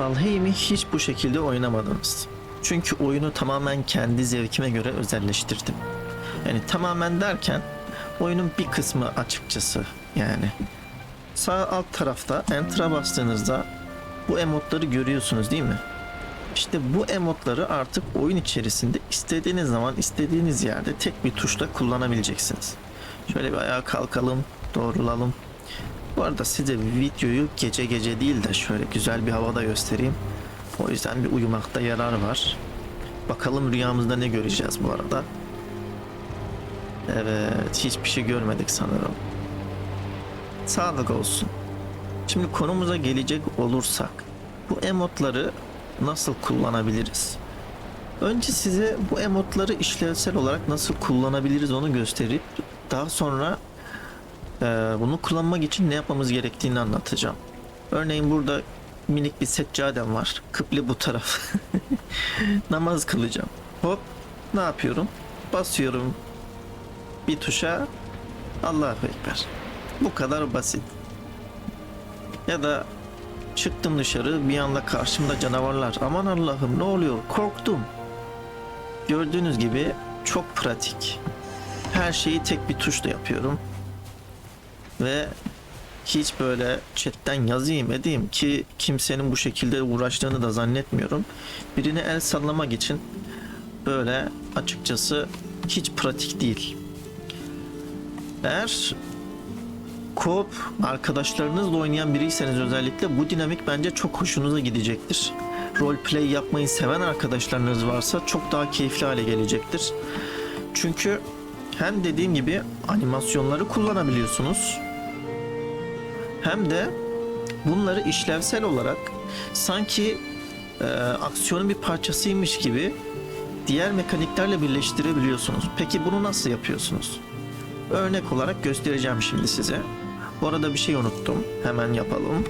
Valheim'i hiç bu şekilde oynamadınız. Çünkü oyunu tamamen kendi zevkime göre özelleştirdim. Yani tamamen derken oyunun bir kısmı açıkçası yani. Sağ alt tarafta Enter'a bastığınızda bu emotları görüyorsunuz değil mi? İşte bu emotları artık oyun içerisinde istediğiniz zaman istediğiniz yerde tek bir tuşla kullanabileceksiniz. Şöyle bir ayağa kalkalım, doğrulalım. Bu arada size videoyu gece gece değil de şöyle güzel bir havada göstereyim. O yüzden bir uyumakta yarar var. Bakalım rüyamızda ne göreceğiz bu arada. Evet, hiçbir şey görmedik sanırım. Sağlık olsun. Şimdi konumuza gelecek olursak, bu emotları nasıl kullanabiliriz? Önce size bu emotları işlevsel olarak nasıl kullanabiliriz onu gösterip daha sonra bunu kullanmak için ne yapmamız gerektiğini anlatacağım. Örneğin burada minik bir seccadem var. Kıble bu taraf. Namaz kılacağım. Hop ne yapıyorum? Basıyorum bir tuşa Allahu Ekber. Bu kadar basit. Ya da çıktım dışarı bir anda karşımda canavarlar. Aman Allah'ım ne oluyor? Korktum. Gördüğünüz gibi çok pratik. Her şeyi tek bir tuşla yapıyorum. Ve hiç böyle chatten yazayım edeyim ki kimsenin bu şekilde uğraştığını da zannetmiyorum. Birine el sallamak için böyle açıkçası hiç pratik değil. Eğer co arkadaşlarınızla oynayan biriyseniz özellikle bu dinamik bence çok hoşunuza gidecektir. Roleplay yapmayı seven arkadaşlarınız varsa çok daha keyifli hale gelecektir. Çünkü hem dediğim gibi animasyonları kullanabiliyorsunuz. Hem de bunları işlevsel olarak sanki e, aksiyonun bir parçasıymış gibi diğer mekaniklerle birleştirebiliyorsunuz. Peki bunu nasıl yapıyorsunuz? Örnek olarak göstereceğim şimdi size. Bu arada bir şey unuttum. Hemen yapalım.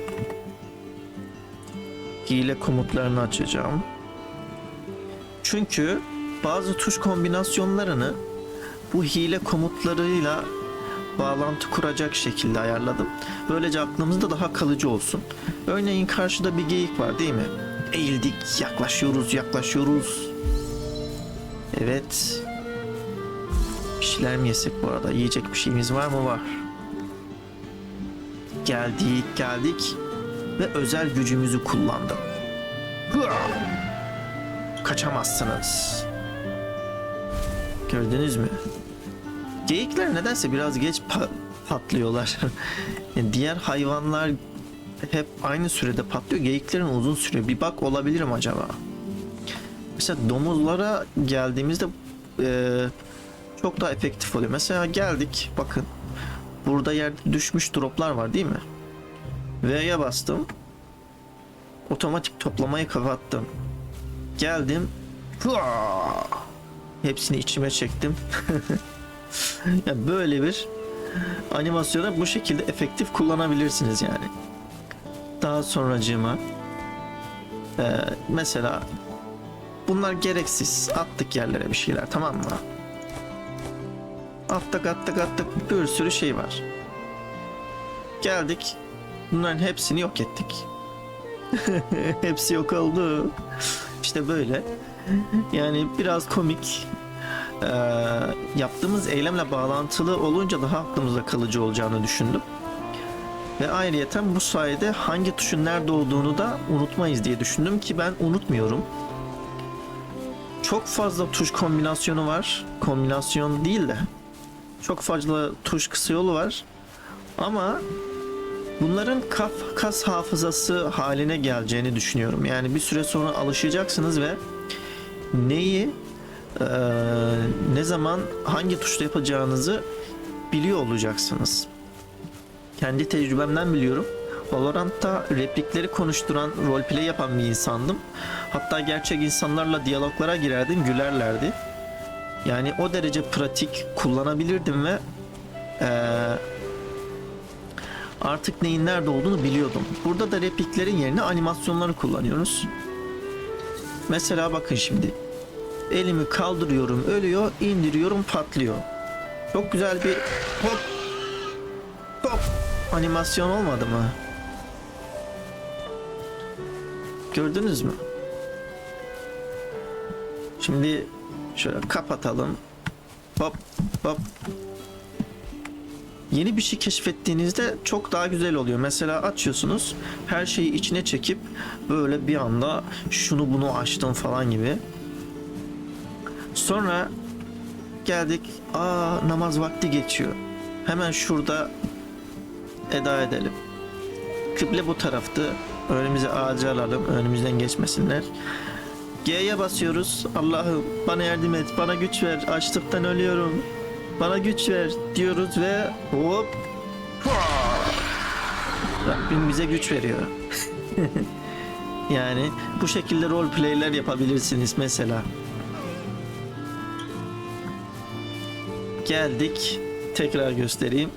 Hile komutlarını açacağım. Çünkü bazı tuş kombinasyonlarını bu hile komutlarıyla bağlantı kuracak şekilde ayarladım. Böylece aklımızda daha kalıcı olsun. Örneğin karşıda bir geyik var değil mi? Eğildik, yaklaşıyoruz, yaklaşıyoruz. Evet. Bir şeyler mi yesek bu arada? Yiyecek bir şeyimiz var mı? Var. Geldik, geldik ve özel gücümüzü kullandım. Kaçamazsınız. Gördünüz mü? Geyikler nedense biraz geç pa- patlıyorlar. Yani diğer hayvanlar hep aynı sürede patlıyor. Geyiklerin uzun sürüyor. Bir bak olabilir mi acaba? Mesela domuzlara geldiğimizde eee, çok daha efektif oluyor. Mesela geldik bakın. Burada yerde düşmüş droplar var değil mi? V'ye bastım. Otomatik toplamayı kapattım. Geldim. Hepsini içime çektim. ya böyle bir animasyonu bu şekilde efektif kullanabilirsiniz yani. Daha sonracığıma eee, mesela bunlar gereksiz attık yerlere bir şeyler tamam mı? Attık attık attık bir sürü şey var. Geldik. Bunların hepsini yok ettik. Hepsi yok oldu. İşte böyle. Yani biraz komik. Ee, yaptığımız eylemle bağlantılı olunca daha aklımızda kalıcı olacağını düşündüm. Ve ayrıyeten bu sayede hangi tuşun nerede olduğunu da unutmayız diye düşündüm ki ben unutmuyorum. Çok fazla tuş kombinasyonu var. Kombinasyon değil de çok fazla tuş kısa yolu var. Ama bunların kaf, kas hafızası haline geleceğini düşünüyorum. Yani bir süre sonra alışacaksınız ve neyi eee, ne zaman hangi tuşla yapacağınızı biliyor olacaksınız. Kendi tecrübemden biliyorum. Valorant'ta replikleri konuşturan, roleplay yapan bir insandım. Hatta gerçek insanlarla diyaloglara girerdim, gülerlerdi. Yani o derece pratik kullanabilirdim ve eee, artık neyin nerede olduğunu biliyordum. Burada da repliklerin yerine animasyonları kullanıyoruz. Mesela bakın şimdi. Elimi kaldırıyorum, ölüyor, indiriyorum, patlıyor. Çok güzel bir hop hop animasyon olmadı mı? Gördünüz mü? Şimdi şöyle kapatalım. Hop hop. Yeni bir şey keşfettiğinizde çok daha güzel oluyor. Mesela açıyorsunuz, her şeyi içine çekip böyle bir anda şunu bunu açtım falan gibi. Sonra geldik. Aa namaz vakti geçiyor. Hemen şurada eda edelim. Kıble bu taraftı. Önümüze ağacı alalım. Önümüzden geçmesinler. G'ye basıyoruz. Allah'ım bana yardım et. Bana güç ver. Açlıktan ölüyorum. Bana güç ver diyoruz ve hop. Rabbim bize güç veriyor. yani bu şekilde role play'ler yapabilirsiniz mesela. Geldik. Tekrar göstereyim.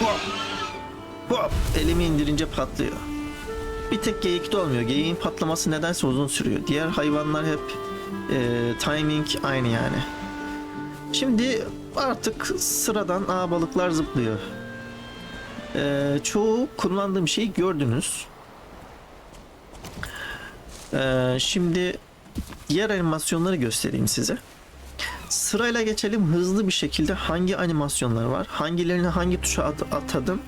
Hop. Hop. Elimi indirince patlıyor. Bir tek geyikte olmuyor. Geyiğin patlaması nedense uzun sürüyor. Diğer hayvanlar hep e, timing aynı yani. Şimdi artık sıradan ağ balıklar zıplıyor. E, çoğu kullandığım şeyi gördünüz. E, şimdi diğer animasyonları göstereyim size. Sırayla geçelim hızlı bir şekilde hangi animasyonlar var, hangilerini hangi tuşa at- atadım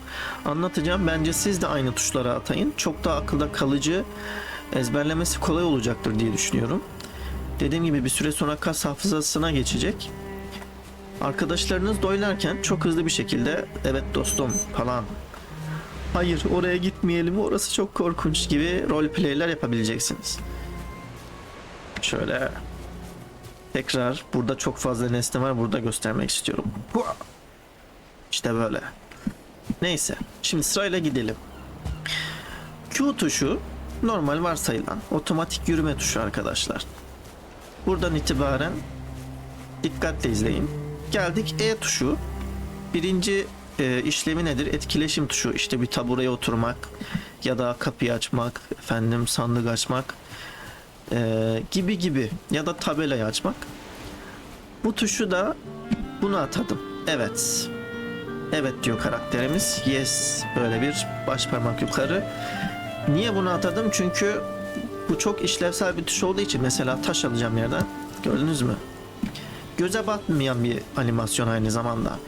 anlatacağım. Bence siz de aynı tuşlara atayın. Çok daha akılda kalıcı, ezberlemesi kolay olacaktır diye düşünüyorum. Dediğim gibi bir süre sonra kas hafızasına geçecek. Arkadaşlarınız da oynarken çok hızlı bir şekilde evet dostum falan hayır oraya gitmeyelim orası çok korkunç gibi role play'ler yapabileceksiniz. Şöyle Tekrar burada çok fazla nesne var burada göstermek istiyorum. İşte böyle. Neyse şimdi sırayla gidelim. Q tuşu normal varsayılan otomatik yürüme tuşu arkadaşlar. Buradan itibaren dikkatle izleyin. Geldik E tuşu. Birinci e, işlemi nedir? Etkileşim tuşu. İşte bir tabureye oturmak ya da kapıyı açmak, efendim sandık açmak ee, gibi gibi ya da tabelayı açmak. Bu tuşu da bunu atadım. Evet. Evet diyor karakterimiz. Yes. Böyle bir baş parmak yukarı. Niye bunu atadım? Çünkü bu çok işlevsel bir tuş olduğu için mesela taş alacağım yerden. Gördünüz mü? Göze batmayan bir animasyon aynı zamanda.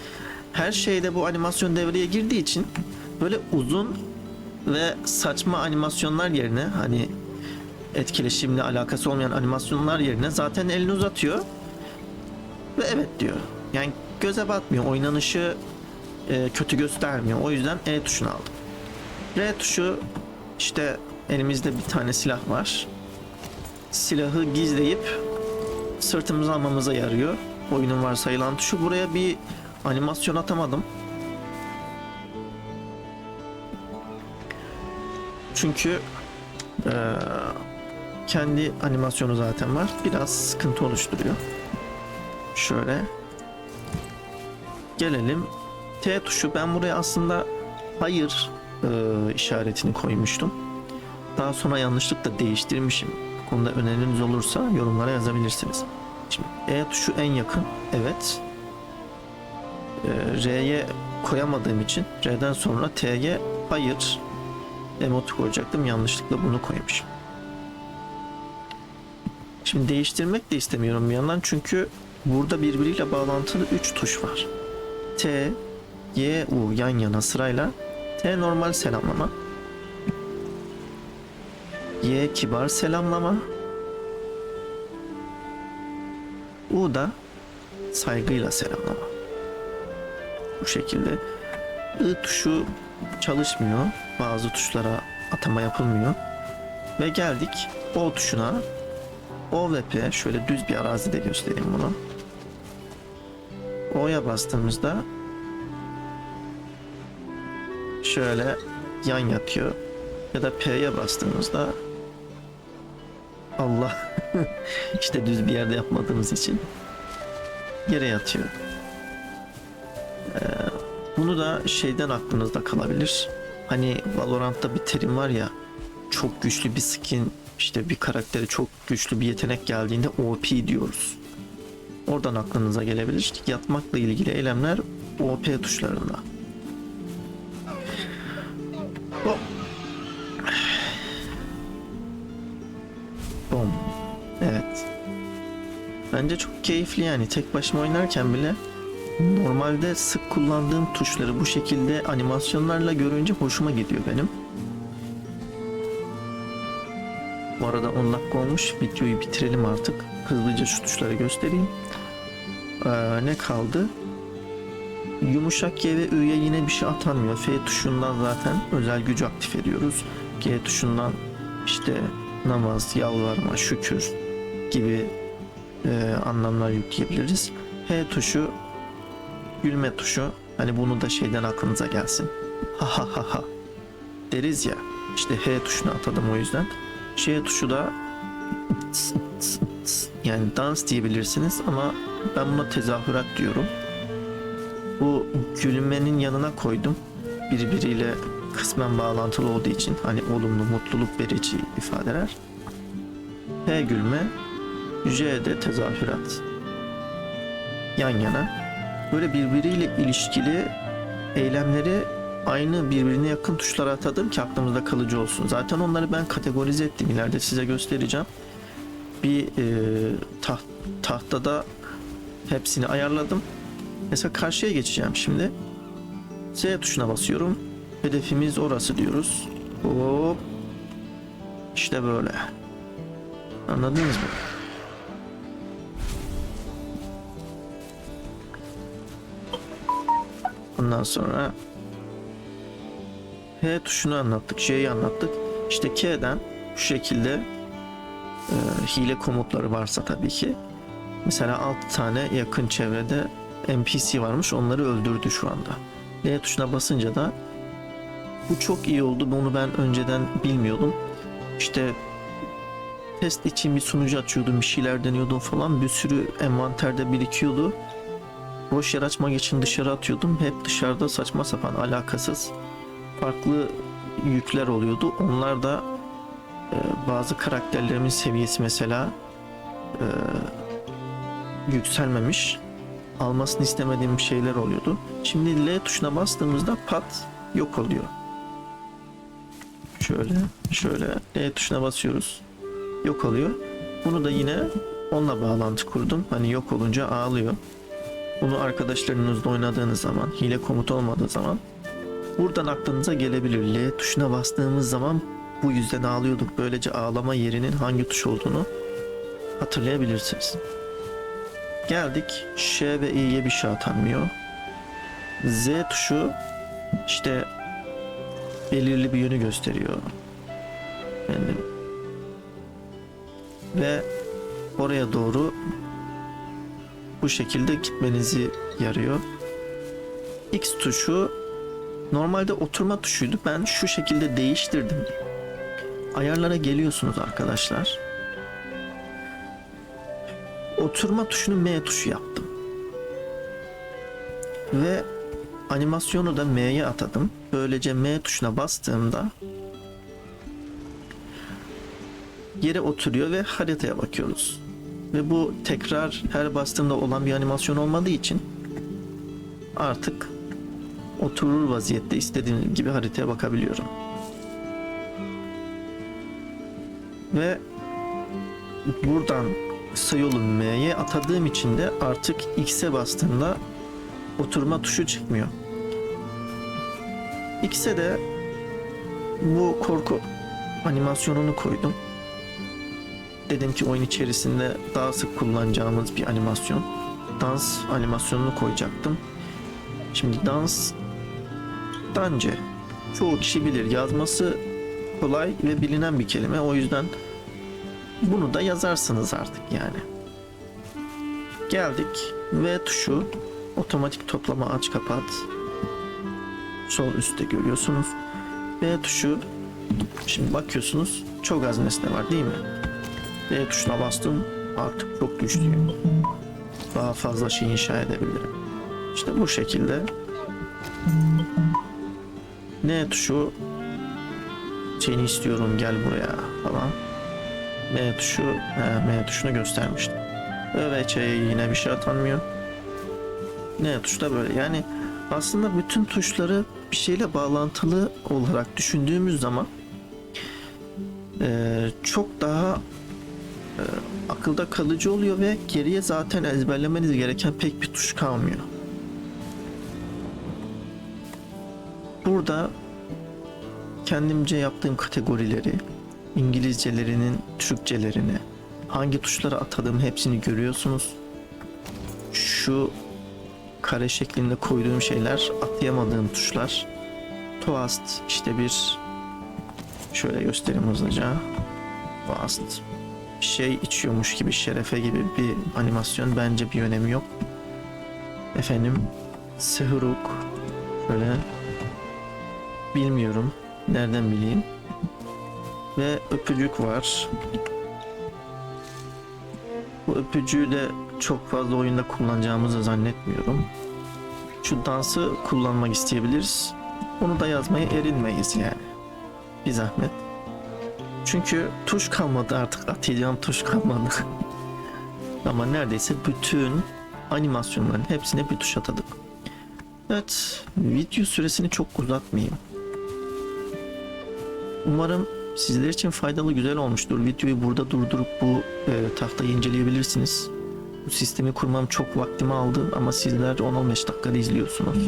Her şeyde bu animasyon devreye girdiği için böyle uzun ve saçma animasyonlar yerine hani etkileşimle alakası olmayan animasyonlar yerine zaten elini uzatıyor ve evet diyor. Yani göze batmıyor. Oynanışı e, kötü göstermiyor. O yüzden E tuşunu aldım. R tuşu işte elimizde bir tane silah var. Silahı gizleyip sırtımıza almamıza yarıyor. Oyunun varsayılan tuşu. Buraya bir animasyon atamadım. Çünkü eee kendi animasyonu zaten var. Biraz sıkıntı oluşturuyor. Şöyle. Gelelim. T tuşu ben buraya aslında hayır e, işaretini koymuştum. Daha sonra yanlışlıkla değiştirmişim. Bu konuda öneriniz olursa yorumlara yazabilirsiniz. Şimdi E tuşu en yakın. Evet. E, R'ye koyamadığım için R'den sonra T'ye hayır emotu koyacaktım. Yanlışlıkla bunu koymuşum. Şimdi değiştirmek de istemiyorum bir yandan çünkü burada birbiriyle bağlantılı 3 tuş var. T, Y, U yan yana sırayla. T normal selamlama. Y kibar selamlama. U da saygıyla selamlama. Bu şekilde I tuşu çalışmıyor. Bazı tuşlara atama yapılmıyor. Ve geldik O tuşuna. O ve P şöyle düz bir arazide göstereyim bunu. O'ya bastığımızda şöyle yan yatıyor. Ya da P'ye bastığımızda Allah işte düz bir yerde yapmadığımız için yere yatıyor. Ee, bunu da şeyden aklınızda kalabilir. Hani Valorant'ta bir terim var ya çok güçlü bir skin işte bir karaktere çok güçlü bir yetenek geldiğinde OP diyoruz. Oradan aklınıza gelebilir. Yatmakla ilgili eylemler OP tuşlarında. Hop. Bom. Evet. Bence çok keyifli yani. Tek başıma oynarken bile normalde sık kullandığım tuşları bu şekilde animasyonlarla görünce hoşuma gidiyor benim. Arada 10 dakika olmuş. Videoyu bitirelim artık. Hızlıca şu tuşları göstereyim. Ee, ne kaldı? Yumuşak G ve Ü'ye yine bir şey atanmıyor. F tuşundan zaten özel gücü aktif ediyoruz. G tuşundan işte namaz, yalvarma, şükür gibi e, anlamlar yükleyebiliriz. H tuşu gülme tuşu. Hani bunu da şeyden aklınıza gelsin. Ha ha ha ha deriz ya. İşte H tuşunu atadım o yüzden. Ş tuşu da yani dans diyebilirsiniz ama ben buna tezahürat diyorum. Bu gülmenin yanına koydum. Birbiriyle kısmen bağlantılı olduğu için hani olumlu mutluluk verici ifadeler. H gülme, J de tezahürat. Yan yana. Böyle birbiriyle ilişkili eylemleri aynı birbirine yakın tuşlara atadım ki aklımızda kalıcı olsun. Zaten onları ben kategorize ettim. İleride size göstereceğim. Bir e, taht, tahtada hepsini ayarladım. Mesela karşıya geçeceğim şimdi. Z tuşuna basıyorum. Hedefimiz orası diyoruz. Hop. İşte böyle. Anladınız mı? Ondan sonra H tuşunu anlattık, J'yi anlattık. İşte K'den şu şekilde e, hile komutları varsa tabii ki. Mesela 6 tane yakın çevrede NPC varmış onları öldürdü şu anda. L tuşuna basınca da bu çok iyi oldu. Bunu ben önceden bilmiyordum. İşte test için bir sunucu açıyordum, bir şeyler deniyordum falan. Bir sürü envanterde birikiyordu. Boş yer açmak için dışarı atıyordum. Hep dışarıda saçma sapan alakasız farklı yükler oluyordu. Onlar da e, bazı karakterlerimin seviyesi mesela e, yükselmemiş. Almasını istemediğim şeyler oluyordu. Şimdi L tuşuna bastığımızda pat yok oluyor. Şöyle şöyle L tuşuna basıyoruz. Yok oluyor. Bunu da yine onunla bağlantı kurdum. Hani yok olunca ağlıyor. Bunu arkadaşlarınızla oynadığınız zaman, hile komut olmadığı zaman buradan aklınıza gelebilir. L tuşuna bastığımız zaman bu yüzden ağlıyorduk. Böylece ağlama yerinin hangi tuş olduğunu hatırlayabilirsiniz. Geldik Ş ve İ'ye bir şey atanmıyor. Z tuşu işte belirli bir yönü gösteriyor. Yani ve oraya doğru bu şekilde gitmenizi yarıyor. X tuşu normalde oturma tuşuydu. Ben şu şekilde değiştirdim. Ayarlara geliyorsunuz arkadaşlar. Oturma tuşunu M tuşu yaptım. Ve animasyonu da M'ye atadım. Böylece M tuşuna bastığımda yere oturuyor ve haritaya bakıyoruz. Ve bu tekrar her bastığımda olan bir animasyon olmadığı için artık oturur vaziyette istediğim gibi haritaya bakabiliyorum. Ve buradan kısa M'ye atadığım için de artık X'e bastığımda oturma tuşu çıkmıyor. X'e de bu korku animasyonunu koydum. Dedim ki oyun içerisinde daha sık kullanacağımız bir animasyon. Dans animasyonunu koyacaktım. Şimdi dans dance çoğu kişi bilir. Yazması kolay ve bilinen bir kelime. O yüzden bunu da yazarsınız artık yani. Geldik. V tuşu otomatik toplama aç kapat. Sol üstte görüyorsunuz. V tuşu şimdi bakıyorsunuz çok az nesne var değil mi? V tuşuna bastım artık çok güçlüyüm. Daha fazla şey inşa edebilirim. İşte bu şekilde N tuşu seni istiyorum gel buraya falan. M tuşu he, M tuşunu göstermiştim. Ö ve yine bir şey atanmıyor. N tuşu da böyle yani aslında bütün tuşları bir şeyle bağlantılı olarak düşündüğümüz zaman eee, çok daha e, akılda kalıcı oluyor ve geriye zaten ezberlemeniz gereken pek bir tuş kalmıyor. Burada kendimce yaptığım kategorileri, İngilizcelerinin Türkçelerini, hangi tuşlara atadığım hepsini görüyorsunuz. Şu kare şeklinde koyduğum şeyler atayamadığım tuşlar. Toast işte bir şöyle göstereyim hızlıca. Toast şey içiyormuş gibi şerefe gibi bir animasyon bence bir önemi yok. Efendim Sehuruk şöyle bilmiyorum nereden bileyim. Ve öpücük var. Bu öpücüğü de çok fazla oyunda kullanacağımızı zannetmiyorum. Şu dansı kullanmak isteyebiliriz. Onu da yazmaya erinmeyiz yani. Bir zahmet. Çünkü tuş kalmadı artık atacağım tuş kalmadı. Ama neredeyse bütün animasyonların hepsine bir tuş atadık. Evet, video süresini çok uzatmayayım. Umarım sizler için faydalı güzel olmuştur. Videoyu burada durdurup bu e, tahtayı inceleyebilirsiniz. Bu sistemi kurmam çok vaktimi aldı ama sizler 10-15 dakikada izliyorsunuz.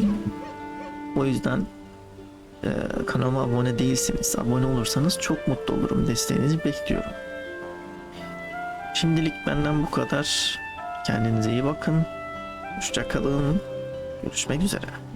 O yüzden e, kanalıma abone değilsiniz. Abone olursanız çok mutlu olurum. Desteğinizi bekliyorum. Şimdilik benden bu kadar. Kendinize iyi bakın. Hoşçakalın. Görüşmek üzere.